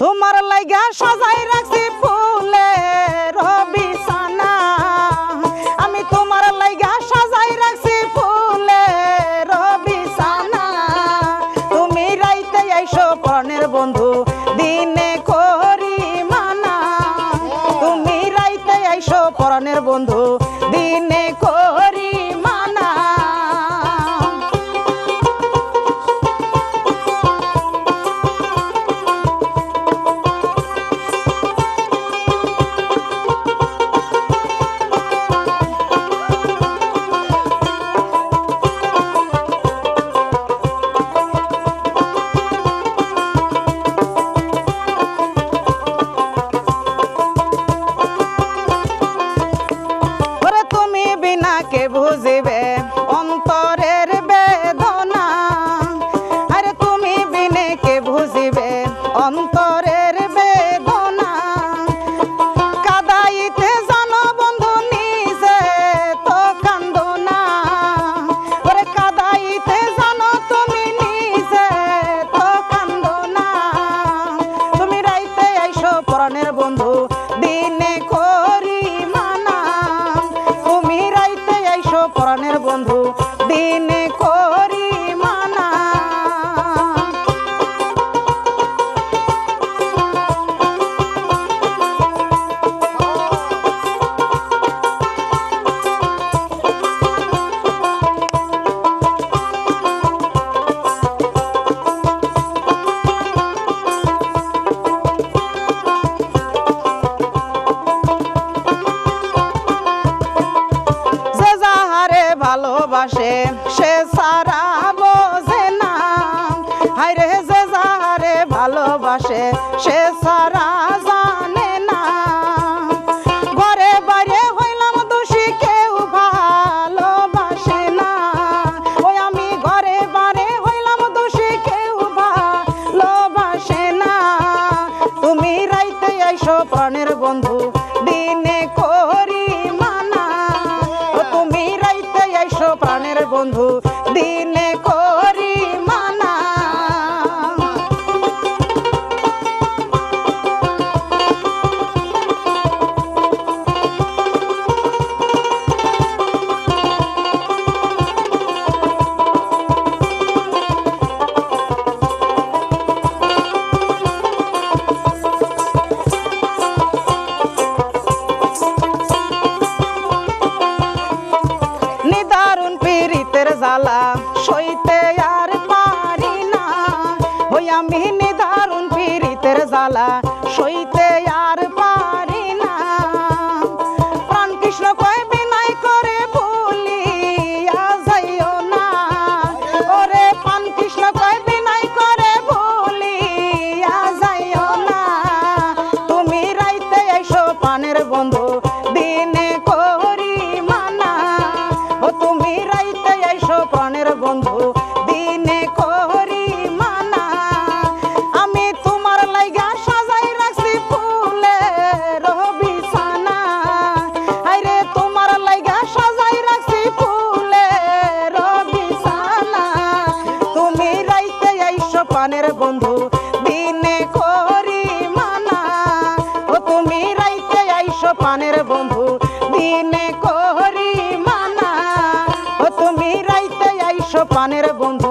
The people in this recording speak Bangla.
তোমার লাইগা সাজাই রাখছি ফুলের বিছানা আমি তোমার লাইগা সাজাই রাখছি ফুলের বিছানা তুমি রাইতে আইসো প্রাণের বন্ধু, দিনে করি মানা। তুমি রাইতে আইসো পরাণের বন্ধু পরাণের বন্ধু দিনে করি ভালোবাসে সে সারা বোঝে না। হায়রে যে যাহারে ভালোবাসে, সে সারা জানে না। ঘরে বাইরে হইলাম দোষী, কেউ ভালোবাসে না। ওই আমি ঘরে বারে হইলাম দোষী, কেউ ভালোবাসে না। তুমি রাইতে আইসো প্রাণের বন্ধু দিনে করি মানা। ও তুমি রাইতে আইসো প্রাণের বন্ধু, দিনে করি মানা। আমি তোমার লাইগা সাজাই রাখছি ফুলের বিছানা। আইরে তোমার লাইগা সাজাই রাখছি ফুলের বিছানা। তুমি রাইতে আইসো পানের বন্ধু দিনে করি মানা। ও তুমি রাইতে আইসো পানের বন্ধু।